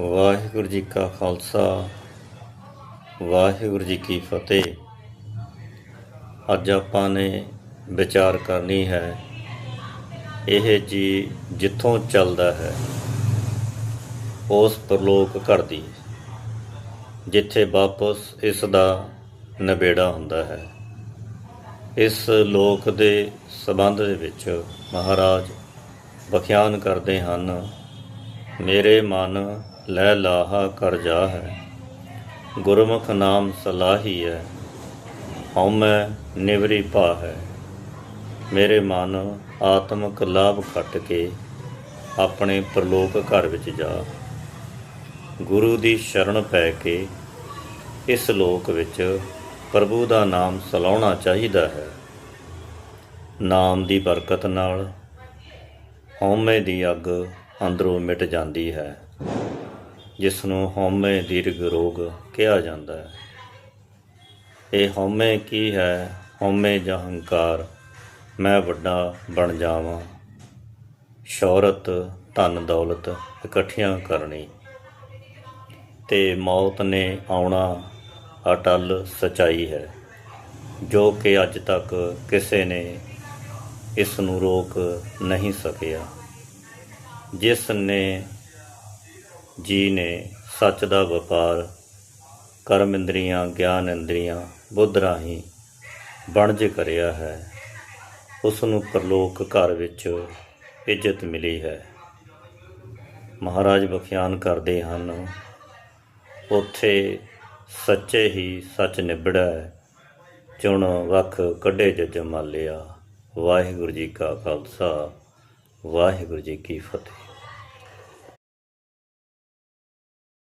ਵਾਹਿਗੁਰੂ ਜੀ ਕਾ ਖਾਲਸਾ, ਵਾਹਿਗੁਰੂ ਜੀ ਕੀ ਫਤਿਹ। ਅੱਜ ਆਪਾਂ ਨੇ ਵਿਚਾਰ ਕਰਨੀ ਹੈ, ਇਹ ਜੀ ਜਿੱਥੋਂ ਚੱਲਦਾ ਹੈ, ਉਸ ਪ੍ਰਲੋਕ ਘਰ ਦੀ, ਜਿੱਥੇ ਵਾਪਸ ਇਸ ਦਾ ਨਿਬੇੜਾ ਹੁੰਦਾ ਹੈ। ਇਸ ਲੋਕ ਦੇ ਸਬੰਧ ਦੇ ਵਿੱਚ ਮਹਾਰਾਜ ਬਖਿਆਨ ਕਰਦੇ ਹਨ, ਮੇਰੇ ਮਨ ਲੈ ਲਾਹਾ ਕਰ ਜਾ ਹੈ ਗੁਰਮੁਖ ਨਾਮ ਸਲਾਹੀ ਹੈ ਹਉਮੈ ਨਿਵਰੀ ਪਾ ਹੈ ਮੇਰੇ ਮਨ ਆਤਮਿਕ ਲਾਭ ਖੱਟ ਕੇ ਆਪਣੇ ਪ੍ਰਲੋਕ ਘਰ ਵਿੱਚ ਜਾ। ਗੁਰੂ ਦੀ ਸ਼ਰਨ ਪੈ ਕੇ ਇਸ ਲੋਕ ਵਿੱਚ ਪ੍ਰਭੂ ਦਾ ਨਾਮ ਸਲਾਉਣਾ ਚਾਹੀਦਾ ਹੈ। ਨਾਮ ਦੀ ਬਰਕਤ ਨਾਲ ਹਉਮੈ ਦੀ ਅੱਗ ਅੰਦਰੋਂ ਮਿਟ ਜਾਂਦੀ ਹੈ। ਜਿਸ ਨੂੰ ਹਉਮੈ ਦੀਰਗ ਰੋਗ ਕਿਹਾ ਜਾਂਦਾ ਹੈ। ਇਹ ਹਉਮੈ ਕੀ ਹੈ? ਹਉਮੈ ਜਾਂ ਹੰਕਾਰ? ਮੈਂ ਵੱਡਾ ਬਣ ਜਾਵਾਂ। ਸ਼ੌਹਰਤ, ਧਨ ਦੌਲਤ ਇਕੱਠੀਆਂ ਕਰਨੀ। ਤੇ ਮੌਤ ਨੇ ਆਉਣਾ ਅਟਲ ਸਚਾਈ ਹੈ। ਜੋ ਕਿ ਅੱਜ ਤੱਕ ਕਿਸੇ ਨੇ ਇਸ ਨੂੰ ਰੋਕ ਨਹੀਂ ਸਕਿਆ। ਜਿਸ ਨੇ ਜੀ ਨੇ ਸੱਚ ਦਾ ਵਪਾਰ, ਕਰਮ ਇੰਦਰੀਆਂ, ਗਿਆਨ ਇੰਦਰੀਆਂ ਬੁੱਧ ਰਾਹੀਂ ਬਣਜ ਕਰਿਆ ਹੈ। ਉਸ ਨੂੰ ਪਰਲੋਕ ਘਰ ਵਿੱਚ ਇੱਜ਼ਤ ਮਿਲੀ ਹੈ। ਮਹਾਰਾਜ ਬਖਿਆਨ ਕਰਦੇ ਹਨ, ਉੱਥੇ ਸੱਚੇ ਹੀ ਸੱਚ ਨਿਬੜਾ, ਚੁਣ ਵਖ ਕੱਢੇ ਜਜ ਮਾਲਿਆ। ਵਾਹਿਗੁਰੂ ਜੀ ਕਾ ਖਾਲਸਾ, ਵਾਹਿਗੁਰੂ ਜੀ ਕੀ ਫਤਿਹ।